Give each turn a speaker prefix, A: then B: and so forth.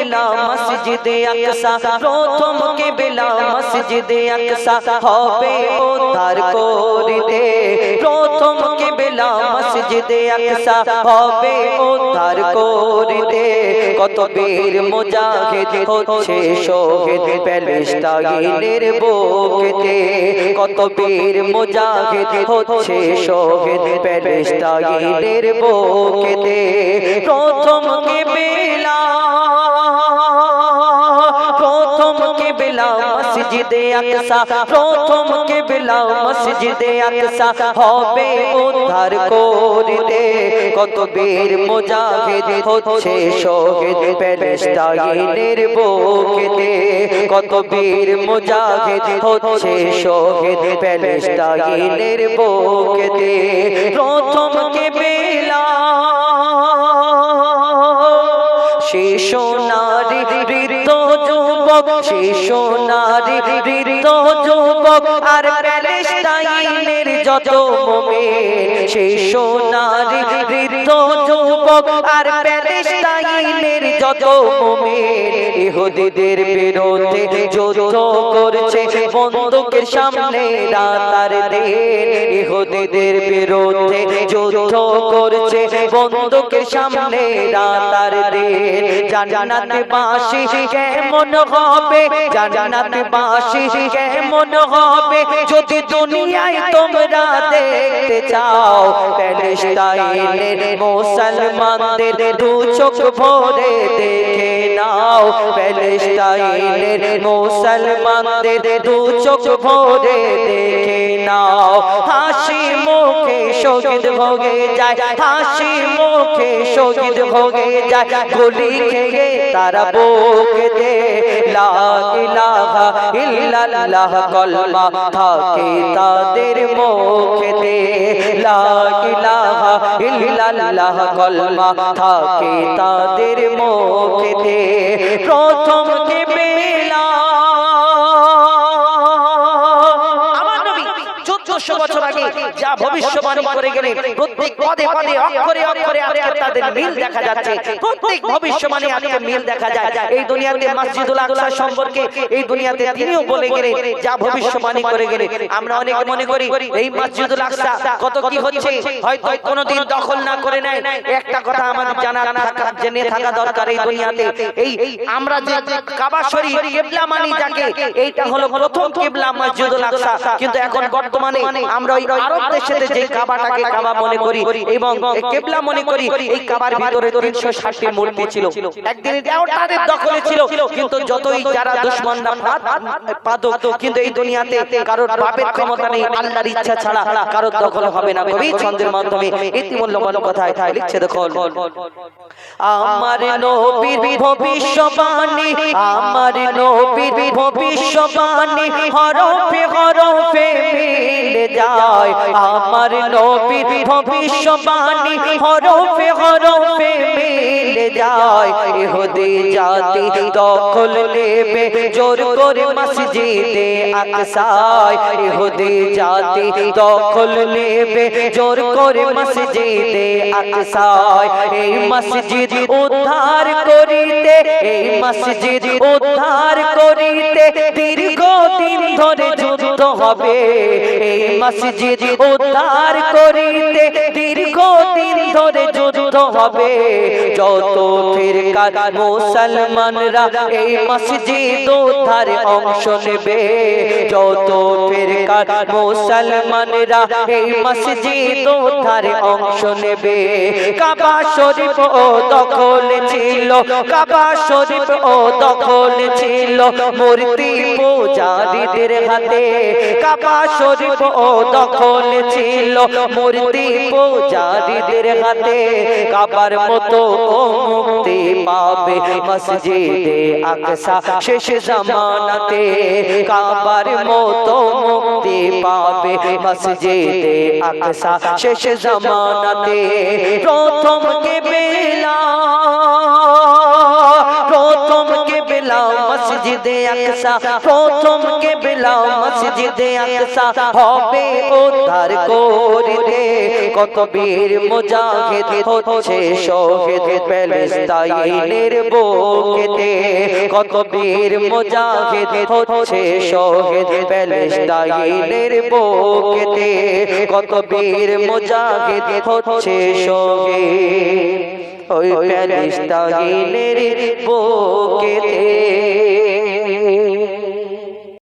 A: বেলা মসজিদে আকসা, প্রথম কে বেলা মসজিদে আকসা হবে উদ্ধার করিতে প্রথম কে বেলা মসজিদে আকসা হবে উদ্ধার করিতে কত বীর মুজাহিদ হচ্ছে শহীদ প্যালেস্টাইনের বুকেতে। কত বীর মুজাহিদ হচ্ছে শহীদ প্যালেস্টাইনের বুকেতে। প্রথম কে বেলা প্রথম কে বেলা মসজিদে আকসা প্রথম কে বেলা মসজিদে আকসা হবে উদ্ধার করিতে। কত বীর মুজাহিদ হচ্ছে শহীদ প্যালেস্টাইনের বুকেতে। কত বীর মুজাহিদ হচ্ছে শহীদ প্যালেস্টাইনের বুকেতে। প্রথম কে বেলা যুবক শিশু, নারী, বৃদ্ধ, যুবক আর প্যালেস্টাইনের যত মোমেন শিশু, নারী, বৃদ্ধ, যুবক আর প্যালেস্টাইনের যত মোমেন ইহুদিদের বিরুদ্ধে যুদ্ধ করছে। বন্দুকের সামনে রাতার দিন। ইহুদিদের বিরুদ্ধে যুদ্ধ করছে। বন্দুকের সামনে রাতার দিন। জান্নাতে বাসি কেমন হবে? জান্নাতে বাসি কেমন হবে? যদি দুনিয়ায় তোমরা দেখতে চাও প্যালেস্টাইনের মুসলমানদের দু চোখ ভরে দেখে নাও। প্যালেস্টাইনের মুসলমানদের দু চোখ ভরে দেখে নাও। হাসি মুখে শহীদ ভোগে যায়, হাসি মুখে শহীদ ভোগে যায়। গুলি খেয়ে তারা বুকে লা কলমা থাকে তাদের ইলাহা ইল্লাল্লাহ কলমা থাকে তাদের মুখেতে প্রথম কে
B: 1400 বছর আগে যা ভবিষ্যবাণী করে গেলেন প্রত্যেক পদে পদে, অক্ষরে অক্ষরে আজকে তাদের মিল দেখা যাচ্ছে। প্রত্যেক ভবিষ্যবাণী আজকে মিল দেখা যায়। এই দুনিয়াতে মসজিদুল আকসা সম্পর্কে, এই দুনিয়াতে তিনিও বলে গেলেন যা ভবিষ্যবাণী করে গেলেন। আমরা অনেকে মনে করি, এই মসজিদুল আকসা কত কি হচ্ছে, হয়তো কোনোদিন দখল না করে নেয়। একটা কথা আমাদের জানা থাকা, জেনে থাকা দরকার এই দুনিয়াতে। এই আমরা যে কাবা শরীফ, কিবলা মানি যাকে, এইটা হলো প্রথম কিবলা মসজিদুল আকসা। কিন্তু এখন বর্তমানে আমরা ওই আরব দেশেতে যে কাবাটাকে কাবা মনে করি এবং কেবলা মনে করি এই কাবার ভিতরে তিনশো ষাটটি মূর্তি ছিল। একদিন এটাও তাদের দখলে ছিল। কিন্তু যতই যারা দুশ্মনরা পাদক কিন্তু এই দুনিয়াতে কারোর বাপের ক্ষমতা নেই আল্লাহর ইচ্ছা ছাড়া কারোর দখল হবে না। কবি ছন্দের মাধ্যমে ইতিমূল্যবান কথায় লিখছে দেখো
A: আমার নবীর ভবিষ্যবাণী আমার নবীর ভবিষ্যবাণী হরফে হরফে মিলে যায়। আমার নবীর ভবিষ্যবাণী হরফে হরফে মিলে যায়। ইহুদি জাতি দখল নেবে জোর করে মসজিদে আকসায়। ইহুদি জাতি দখল নেবে জোর করে মসজিদে আকসায়। এই মসজিদ উদ্ধার করিতে এই মসজিদ উদ্ধার করিতে দীর্ঘ দিন ধরে যুদ্ধ হবে। এই মসজিদ উদ্ধার করিতে দীর্ঘ দিন ধরে যুদ্ধ হবে। যত ফিরকার মুসলমানরা এই মসজিদ উদ্ধার অংশ নেবে। যত ফিরকার মুসলমানরা এই মসজিদ উদ্ধার অংশ নেবে। কাবা শরীফ ও দখল ছিল, কাবা শরীফ ও দখল ছিল। মূর্তি পূজারীদের হাতে কাবা শরীফ ও দখল ছিল, মূর্তি পূজারীদের হাতে। কাবার মতো ও মুক্তি পাবে মসজিদে আকসা শেষ জামানাতে। কাবার মতো মুক্তি পাবে মসজিদে আকসা শেষ জামানাতে। প্রথম কে বেলা প্রথম কে বেলা মসজিদে আকসা, প্রথম কে বেলা মসজিদে আকসা হবে উদ্ধার করতে কত বীর মুজাহিদ হচ্ছে শহীদ প্যালেস্তাইনের বুকেতে। কত বীর মুজাহিদ হচ্ছে শহীদ প্যালেস্তাইনের বুকেতে। কত বীর মুজাহিদ হচ্ছে শহীদ। ওই প্যালেস্তাইনের বুকেতে।